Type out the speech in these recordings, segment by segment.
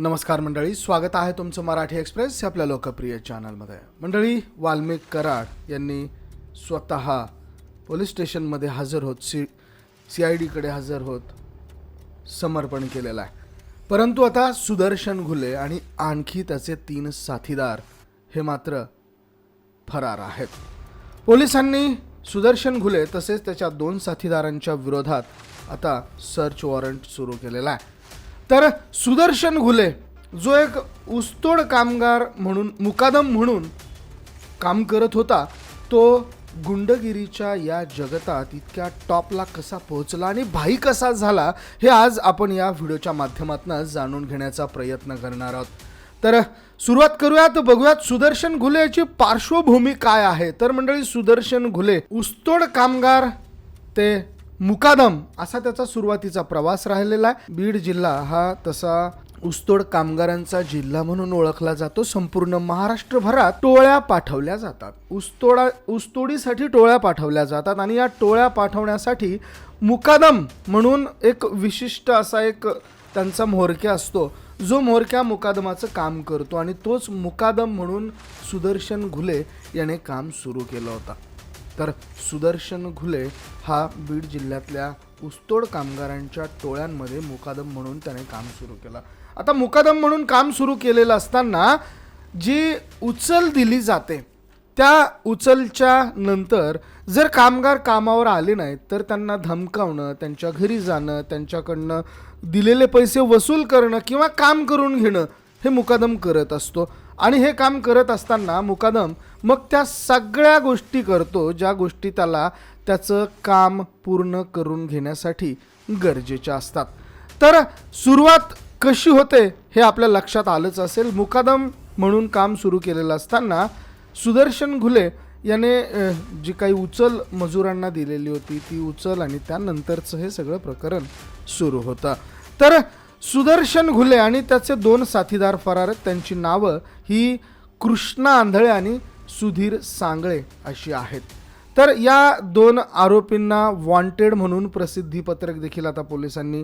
नमस्कार मंडळी स्वागत आहे तुमचं मराठी एक्सप्रेस आपल्या लोकप्रिय चॅनलमध्ये. मंडळी वाल्मिक कराड यांनी स्वतः पोलीस स्टेशनमध्ये हजर होत सी सी आय डीकडे हजर होत समर्पण केलेलं आहे. परंतु आता सुदर्शन घुले आणि आणखी त्याचे तीन साथीदार हे मात्र फरार आहेत. पोलिसांनी सुदर्शन घुले तसेच त्याच्या दोन साथीदारांच्या विरोधात आता सर्च वॉरंट सुरू केलेला आहे. तर सुदर्शन घुले जो एक ऊसतोड कामगार म्हणून मुकादम म्हणून काम करत होता तो गुंडगिरीच्या या जगतात इतक्या टॉपला कसा पोहोचला आणि भाई कसा झाला हे आज आपण या व्हिडिओच्या माध्यमातून जाणून घेण्याचा प्रयत्न करणार आहोत. तर सुरुवात करूयात बघूयात सुदर्शन घुले याची पार्श्वभूमी काय आहे. तर मंडळी सुदर्शन घुले ऊसतोड कामगार ते मुकादम असा त्याचा सुरुवातीचा प्रवास राहिलेला आहे. बीड जिल्हा हा तसा ऊसतोड कामगारांचा जिल्हा म्हणून ओळखला जातो. संपूर्ण महाराष्ट्रभरात टोळ्या पाठवल्या जातात. ऊसतोडा ऊसतोडीसाठी टोळ्या पाठवल्या जातात आणि या टोळ्या पाठवण्यासाठी मुकादम म्हणून एक विशिष्ट असा एक त्यांचा म्होरक्या असतो. जो म्होरक्या मुकादमाचं काम करतो आणि तोच मुकादम म्हणून सुदर्शन घुले याने काम सुरू केलं होतं. तर सुदर्शन घुले हा बीड जिल्ह्यातल्या ऊसतोड कामगारांच्या टोळ्यांमध्ये मुकादम म्हणून त्याने काम सुरू केलं. आता मुकादम म्हणून काम सुरू केलेलं असताना जी उचल दिली जाते त्या उचलच्या नंतर जर कामगार कामावर आले नाहीत तर त्यांना धमकावणं त्यांच्या घरी जाणं त्यांच्याकडनं दिलेले पैसे वसूल करणं किंवा काम करून घेणं हे मुकादम करत असतो. आणि हे काम करत असताना मुकादम मग त्या सगळ्या गोष्टी करतो ज्या गोष्टी त्याला त्याचं काम पूर्ण करून घेण्यासाठी गरजेच्या असतात. तर सुरुवात कशी होते हे आपल्या लक्षात आलंच असेल. मुकादम म्हणून काम सुरू केलेलं असताना सुदर्शन घुले याने जी काही उचल मजुरांना दिलेली होती ती उचल आणि त्यानंतरचं हे सगळं प्रकरण सुरू होतं. तर सुदर्शन घुले आणि त्याचे दोन साथीदार फरार आहेत. त्यांची नावं ही कृष्णा आंधळे आणि सुधीर सांगळे अशी आहेत. तर या दोन आरोपींना वॉन्टेड म्हणून प्रसिद्धीपत्रक देखील आता पोलिसांनी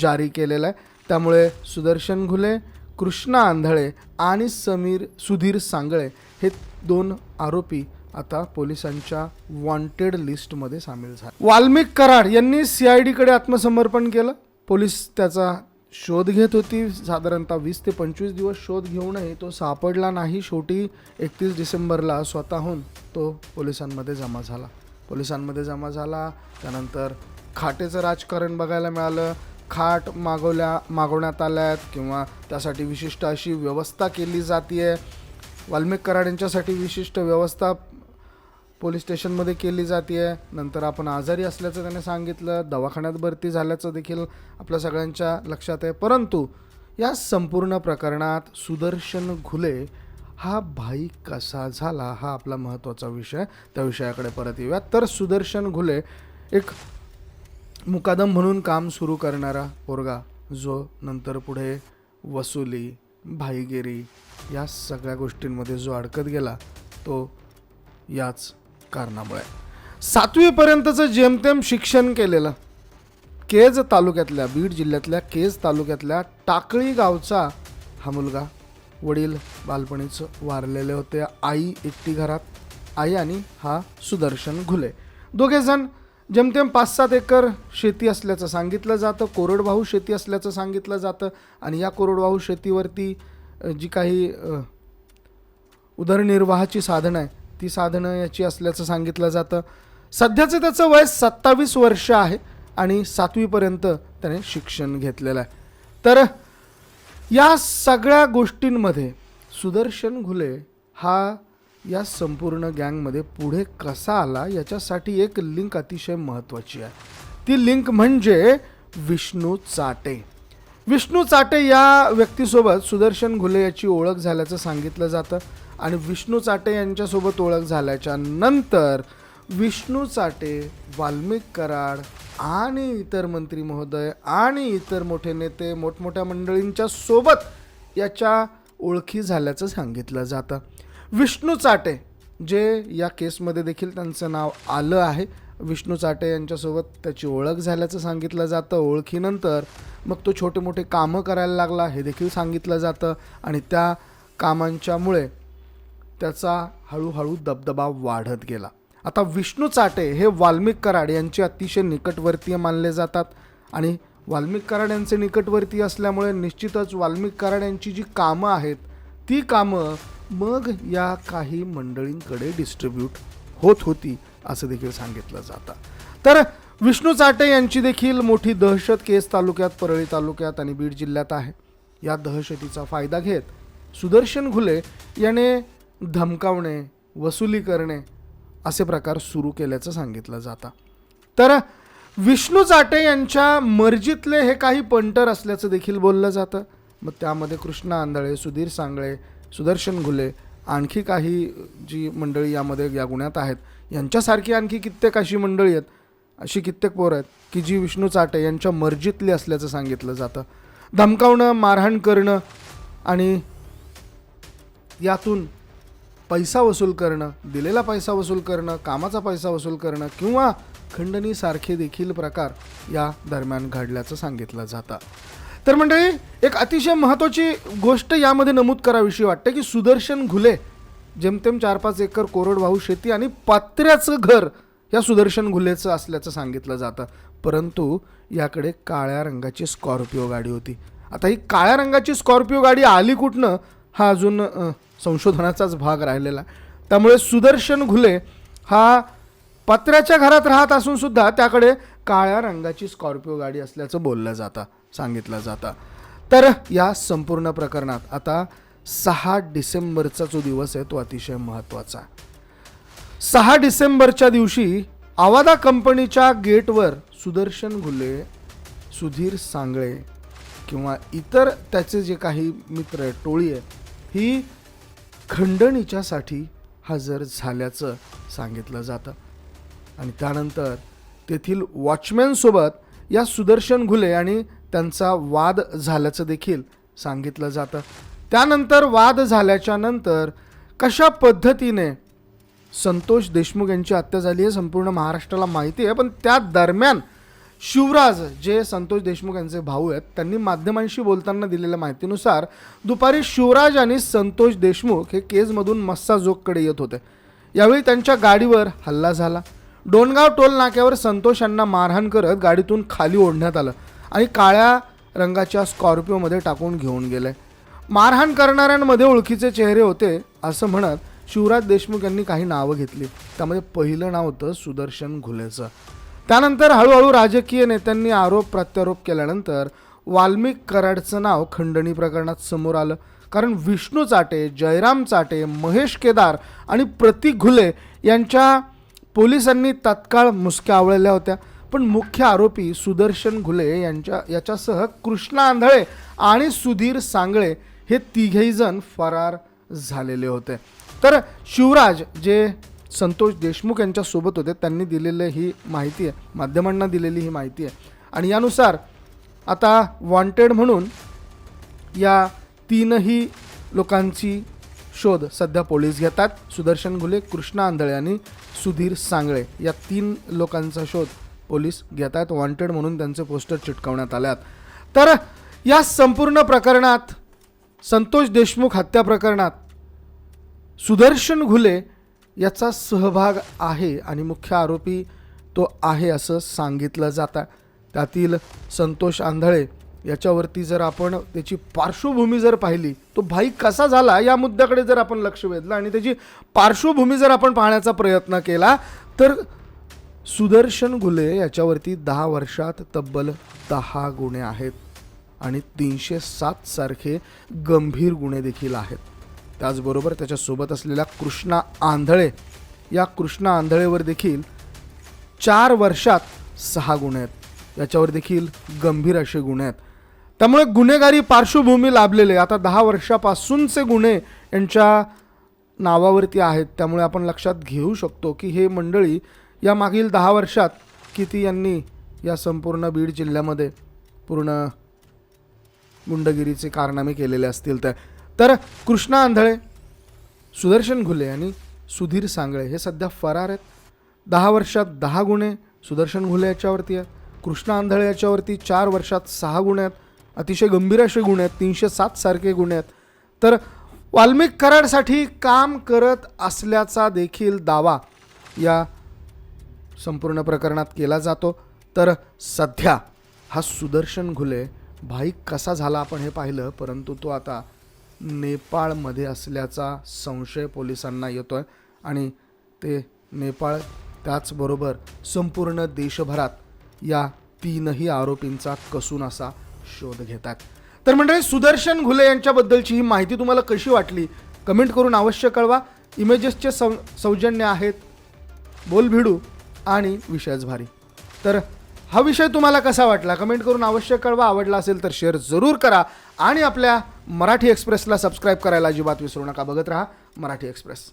जारी केलेलं आहे. त्यामुळे सुदर्शन घुले कृष्णा आंधळे आणि समीर सुधीर सांगळे हे दोन आरोपी आता पोलिसांच्या वॉन्टेड लिस्टमध्ये सामील झाले. वाल्मिक कराड यांनी सी आय डीकडे आत्मसमर्पण केलं. पोलीस त्याचा शोध घेत होती साधारणतः वीस ते पंचवीस दिवस शोध घेऊनही तो सापडला नाही. शेवटी एकतीस डिसेंबरला स्वतःहून तो पोलिसांमध्ये जमा झाला. पोलिसांमध्ये जमा झाला. त्यानंतर खाटेचं राजकारण बघायला मिळालं. खाट मागवल्या मागवण्यात आल्यात किंवा त्यासाठी विशिष्ट अशी व्यवस्था केली जाते आहे वाल्मिक कराड यांच्यासाठी विशिष्ट व्यवस्था पोलीस स्टेशनमध्ये केली जाते नंतर आपण आजारी असल्याचं त्याने सांगितलं. दवाखान्यात भरती झाल्याचं देखील आपल्या सगळ्यांच्या लक्षात आहे. परंतु या संपूर्ण प्रकरणात सुदर्शन घुले हा भाई कसा झाला हा आपला महत्त्वाचा विषय त्या विषयाकडे परत येऊया. तर सुदर्शन घुले एक मुकादम म्हणून काम सुरू करणारा पोरगा जो नंतर पुढे वसुली भाईगिरी या सगळ्या गोष्टींमध्ये जो अडकत गेला तो याच कारणामुळे. सातवीपर्यंतचं जेमतेम शिक्षण केलेलं केज तालुक्यातल्या बीड जिल्ह्यातल्या केज तालुक्यातल्या टाकळी गावचा हा मुलगा वडील बालपणीच वारलेले होते. आई एकटी घरात आई आणि हा सुदर्शन घुले. दोघेजण जेमतेम पाच सात एकर शेती असल्याचं सांगितलं जातं कोरडवाहू शेती असल्याचं सांगितलं जातं आणि या कोरडवाहू शेतीवरती जी काही उदरनिर्वाहाची साधनं आहे ती साधनं याची असल्याचं सांगितलं जातं. सध्याचं त्याचं वय सत्तावीस वर्ष आहे आणि सातवीपर्यंत त्याने शिक्षण घेतलेलं आहे. तर या सगळ्या गोष्टींमध्ये सुदर्शन घुले हा या संपूर्ण गँगमध्ये पुढे कसा आला याच्यासाठी एक लिंक अतिशय महत्त्वाची आहे. ती लिंक म्हणजे विष्णू चाटे. विष्णू चाटे या व्यक्तीसोबत सुदर्शन घुले याची ओळख झाल्याचं सांगितलं जातं. आणि विष्णू चाटे यांच्यासोबत ओळख झाल्याच्यानंतर विष्णू चाटे वाल्मिक कराड आणि इतर मंत्री महोदय आणि इतर मोठे नेते मोठमोठ्या मंडळींच्या सोबत याच्या ओळखी झाल्याचं सांगितलं जातं. विष्णू चाटे जे या केसमध्ये देखील त्यांचं नाव आलं आहे विष्णू चाटे यांच्यासोबत त्याची ओळख झाल्याचं सांगितलं जातं. ओळखीनंतर मग तो छोटे मोठे कामं करायला लागला हे देखील सांगितलं जातं. आणि त्या कामांच्यामुळे त्याचा हळूहळू दबदबा वाढत गेला. आता विष्णू चाटे हे वाल्मिक कराड यांचे अतिशय निकटवर्तीय मानले जातात आणि वाल्मिक कराड यांचे निकटवर्तीय असल्यामुळे निश्चितच वाल्मिक कराड यांची जी कामं आहेत ती कामं मग या काही मंडळींकडे डिस्ट्रीब्यूट होत होती असं देखील सांगितलं जातं. तर विष्णू चाटे यांची देखील मोठी दहशत केस तालुक्यात परळी तालुक्यात आणि बीड जिल्ह्यात आहे. या दहशतीचा फायदा घेत सुदर्शन घुले याने धमकावणे वसुली करणे असे प्रकार सुरू केल्याचं सांगितलं जातं. तर विष्णू चाटे यांच्या मर्जीतले हे काही पंटर असल्याचं देखील बोललं जातं. मग त्यामध्ये कृष्णा आंधळे सुधीर सांगळे सुदर्शन घुले आणखी काही जी मंडळी यामध्ये या गुण्यात आहेत यांच्यासारखी आणखी कित्येक अशी मंडळी आहेत अशी कित्येक पोरं आहेत की जी विष्णू चाटे यांच्या मर्जीतली असल्याचं सांगितलं जातं. धमकावणं मारहाण करणं आणि यातून पैसा वसूल करणं दिलेला पैसा वसूल करणं कामाचा पैसा वसूल करणं किंवा खंडणीसारखे देखील प्रकार या दरम्यान घडल्याचं सांगितलं जातं. तर मंडळी एक अतिशय महत्त्वाची गोष्ट यामध्ये नमूद करावीशी वाटते की सुदर्शन घुले जेमतेम चार पाच एकर कोरडवाहू शेती आणि पात्र्याचं घर या सुदर्शन घुलेचं असल्याचं सांगितलं जातं. परंतु याकडे काळ्या रंगाची स्कॉर्पिओ गाडी होती. आता ही काळ्या रंगाची स्कॉर्पिओ गाडी आली कुठनं? हा अजून संशोधनाचाच भाग राहिलेला आहे. त्यामुळे सुदर्शन घुले हा पत्र्याच्या घरात राहत असून सुद्धा त्याकडे काळ्या रंगाची स्कॉर्पिओ गाडी असल्याचं बोललं जातं सांगितलं जातं तर या संपूर्ण प्रकरणात आता सहा डिसेंबरचा जो दिवस आहे तो अतिशय महत्त्वाचा सहा डिसेंबरच्या दिवशी आवादा कंपनीच्या गेटवर सुदर्शन घुले सुधीर सांगळे किंवा इतर त्याचे जे काही मित्र आहे टोळी आहे ही खंडणीच्यासाठी हजर झाल्याचं सांगितलं जातं. आणि त्यानंतर तेथील वॉचमॅनसोबत या सुदर्शन घुले आणि त्यांचा वाद झाल्याचं देखील सांगितलं जातं. त्यानंतर वाद झाल्याच्यानंतर कशा पद्धतीने संतोष देशमुख यांची हत्या झाली आहे संपूर्ण महाराष्ट्राला माहिती आहे पण त्या दरम्यान शिवराज जे संतोष देशमुख यांचे भाऊ आहेत त्यांनी माध्यमांशी बोलताना दिलेल्या माहितीनुसार दुपारी शिवराज आणि संतोष देशमुख हे केजमधून मस्साजोगकडे येत होते. यावेळी त्यांच्या गाडीवर हल्ला झाला. डोणगाव टोल नाक्यावर संतोष यांना मारहाण करत गाडीतून खाली ओढण्यात आलं आणि काळ्या रंगाच्या स्कॉर्पिओमध्ये टाकून घेऊन गेले. मारहाण करणाऱ्यांमध्ये ओळखीचे चेहरे होते असं म्हणत शिवराज देशमुख यांनी काही नावं घेतली. त्यामध्ये पहिलं नाव होतं सुदर्शन घुलेचं. त्यानंतर हळूहळू राजकीय नेत्यांनी आरोप प्रत्यारोप केल्यानंतर वाल्मिक कराडचं नाव खंडणी प्रकरणात समोर आलं. कारण विष्णू चाटे जयराम चाटे महेश केदार आणि प्रतीक घुले यांच्या पोलिसांनी तत्काळ मुसक्या आवळल्या होत्या. पण मुख्य आरोपी सुदर्शन घुले यांच्या याच्यासह कृष्णा आंधळे आणि सुधीर सांगळे हे तिघेही जण फरार झालेले होते. तर शिवराज जे संतोष देशमुख यांच्यासोबत होते. त्यांनी दिलेली ही माहिती आहे. माध्यमांना दिलेली ही माहिती आहे. आणि यानुसार आता वॉन्टेड म्हणून या तीनही लोकांची शोध सध्या पोलीस घेतात. सुदर्शन घुले कृष्णा आंधळे आणि सुधीर सांगळे या तीन लोकांचा शोध पोलीस घेत आहेत वॉन्टेड म्हणून त्यांचे पोस्टर चिटकवण्यात आल्यात आहेत. तर या संपूर्ण प्रकरणात संतोष देशमुख हत्या प्रकरणात सुदर्शन घुले याचा सहभाग आहे आणि मुख्य आरोपी तो आहे असं सांगितलं जातं. त्यातील संतोष आंधळे याच्यावरती जर आपण त्याची पार्श्वभूमी जर पाहिली तो भाई कसा झाला या मुद्द्याकडे जर आपण लक्ष वेधलं आणि त्याची पार्श्वभूमी जर आपण पाहण्याचा प्रयत्न केला तर सुदर्शन घुले याच्यावरती दहा वर्षात तब्बल दहा गुन्हे आहेत आणि तीनशे सातसारखे गंभीर गुन्हे देखील आहेत. त्याचबरोबर त्याच्यासोबत असलेल्या कृष्णा आंधळे. या कृष्णा आंधळेवर देखील चार वर्षात सहा गुन्हे आहेत. याच्यावर देखील गंभीर असे गुन्हे आहेत. त्यामुळे गुन्हेगारी पार्श्वभूमी लाभलेले आता दहा वर्षापासूनचे गुन्हे यांच्या नावावरती आहेत. त्यामुळे आपण लक्षात घेऊ शकतो की हे मंडळी या मागील दहा वर्षात किती यांनी या संपूर्ण बीड जिल्ह्यामध्ये पूर्ण गुंडगिरीचे कारनामे केलेले असतील तर. तर कृष्णा आंधळे सुदर्शन घुले आणि सुधीर सांगळे हे सध्या फरार आहेत. दहा वर्षात दहा गुन्हे सुदर्शन घुले याच्यावरती आहे कृष्णा आंधळे याच्यावरती चार वर्षात सहा गुन्हे आहेत. अतिशय गंभीर असे गुन्हे आहेत. तीनशे सात सारखे गुन्हे आहेत. तर वाल्मिक कराडसाठी काम करत असल्याचा देखील दावा या संपूर्ण प्रकरणात केला जातो. तर सध्या हा सुदर्शन घुले भाईक कसा झाला आपण हे पाहिलं परंतु तो आता नेपाळमध्ये असल्याचा संशय पोलिसांना येतो आहे आणि ते नेपाळ त्याचबरोबर संपूर्ण देशभरात या तीनही आरोपींचा कसून असा शोध घेतात. तर मंडळी सुदर्शन घुले यांच्याबद्दलची ही माहिती तुम्हाला कशी वाटली? कमेंट करून अवश्य कळवा. इमेजेसचे सौ सौजन्य आहेत बोल भिडू आणि विषयच भारी. तर हा विषय तुम्हाला कसा वाटला? कमेंट करून अवश्य कळवा. आवडला असेल तर शेअर जरूर करा. आणि आपल्या मराठी एक्सप्रेसला सबस्क्राईब करायला अजिबात विसरू नका. बघत राहा मराठी एक्सप्रेस.